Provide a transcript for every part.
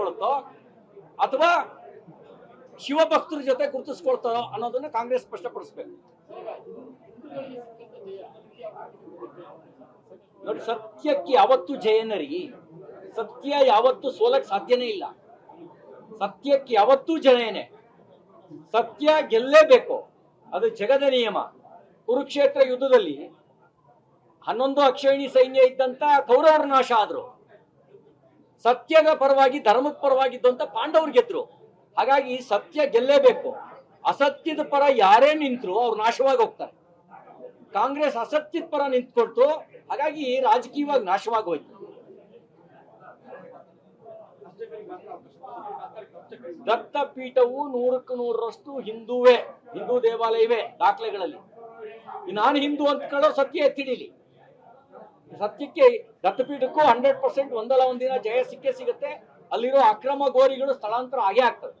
ಗುರುತಿಸ್ಕೊಳುತ್ತೋ ಅಥವಾ ಶಿವಭಕ್ತರ ಜೊತೆ ಗುರುತಿಸ್ಕೊಳ್ತಾರೋ ಅನ್ನೋದನ್ನ ಕಾಂಗ್ರೆಸ್ ಸ್ಪಷ್ಟಪಡಿಸ್ಬೇಕು. ನೋಡಿ, ಸತ್ಯಕ್ಕೆ ಯಾವತ್ತು ಜಯನರಿ, ಸತ್ಯ ಯಾವತ್ತು ಸೋಲಕ್ ಸಾಧ್ಯನೇ ಇಲ್ಲ. ಸತ್ಯಕ್ಕೆ ಯಾವತ್ತೂ ಜಯನೇ. ಸತ್ಯ ಗೆಲ್ಲೇಬೇಕು. ಅದು ಜಗದ ನಿಯಮ. ಕುರುಕ್ಷೇತ್ರ ಯುದ್ಧದಲ್ಲಿ ಹನ್ನೊಂದು ಅಕ್ಷಯಣಿ ಸೈನ್ಯ ಇದ್ದಂತ ಕೌರವರ ನಾಶ ಆದ್ರು. ಸತ್ಯದ ಪರವಾಗಿ, ಧರ್ಮದ ಪರವಾಗಿ ಇದ್ದಂತ ಪಾಂಡವರು ಗೆದ್ರು. ಹಾಗಾಗಿ ಸತ್ಯ ಗೆಲ್ಲೇಬೇಕು. ಅಸತ್ಯದ ಪರ ಯಾರೇ ನಿಂತರು ಅವ್ರು ನಾಶವಾಗಿ ಹೋಗ್ತಾರೆ. ಕಾಂಗ್ರೆಸ್ ಅಸತ್ಯದ ಪರ ನಿಂತ್ಕೊಳ್ತು, ಹಾಗಾಗಿ ರಾಜಕೀಯವಾಗಿ ನಾಶವಾಗಿ ಹೋಯ್ತು. ದತ್ತಪೀಠವು ನೂರಕ್ಕೆ ನೂರರಷ್ಟು ಹಿಂದೂವೇ, ಹಿಂದೂ ದೇವಾಲಯವೇ, ದಾಖಲೆಗಳಲ್ಲಿ. ನಾನು ಹಿಂದೂ ಅಂತ ಕೇಳೋ ಸತ್ಯ ಎತ್ತಿಡಿಲಿ. ಸತ್ಯಕ್ಕೆ ದತ್ತಪೀಠಕ್ಕೂ ಹಂಡ್ರೆಡ್ ಪರ್ಸೆಂಟ್ ಒಂದಲ್ಲ ಒಂದಿನ ಜಯ ಸಿಕ್ಕೇ ಸಿಗುತ್ತೆ. ಅಲ್ಲಿರೋ ಅಕ್ರಮ ಗೋರಿಗಳು ಸ್ಥಳಾಂತರ ಆಗೇ ಆಗ್ತದೆ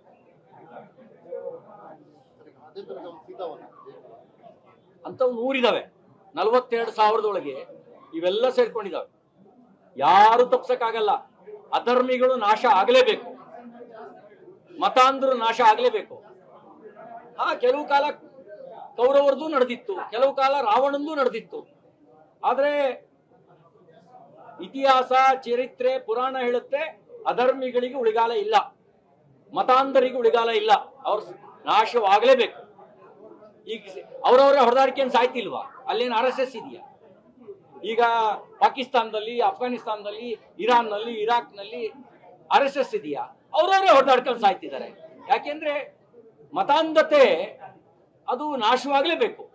ಅಂತ ಒಂದು ಊರಿದಾವೆ ನಲ್ವತ್ತೆರಡು ಸಾವಿರದೊಳಗೆ ಇವೆಲ್ಲ ಸೇರ್ಕೊಂಡಿದಾವೆ. ಯಾರು ತಪ್ಸಕ್ಕಾಗಲ್ಲ. ಅಧರ್ಮಿಗಳು ನಾಶ ಆಗಲೇಬೇಕು. ಮತಾಂಧರು ನಾಶ ಆಗಲೇಬೇಕು. ಹಾ, ಕೆಲವು ಕಾಲ ಕೌರವರದು ನಡೆದಿತ್ತು. ಕೆಲವು ಕಾಲ ರಾವಣಂದು ನಡೆದಿತ್ತು. ಆದ್ರೆ ಇತಿಹಾಸ, ಚರಿತ್ರೆ, ಪುರಾಣ ಹೇಳುತ್ತೆ, ಅಧರ್ಮಿಗಳಿಗೆ ಉಳಿಗಾಲ ಇಲ್ಲ. ಮತಾಂಧರಿಗೆ ಉಳಿಗಾಲ ಇಲ್ಲ. ಅವ್ರ ನಾಶವಾಗಲೇಬೇಕು. ಈಗ ಅವರವರೇ ಹೊಡೆದಾಡಿಕೆಯನ್ನು ಸಾಯ್ತಿಲ್ವಾ? ಅಲ್ಲೇನು ಆರ್ ಎಸ್ ಎಸ್ ಇದೆಯಾ? ಈಗ ಪಾಕಿಸ್ತಾನದಲ್ಲಿ ಅಫ್ಘಾನಿಸ್ತಾನದಲ್ಲಿ ಇರಾನ್ನಲ್ಲಿ, ಇರಾಕ್ನಲ್ಲಿ ಆರ್ ಎಸ್ ಎಸ್ ಇದೆಯಾ? ಅವರವರೇ ಹೊಡೆದಾಡ್ಕೊಂಡು ಸಾಯ್ತಿದ್ದಾರೆ. ಯಾಕೆಂದ್ರೆ ಮತಾಂಧತೆ ಅದು ನಾಶವಾಗಲೇಬೇಕು.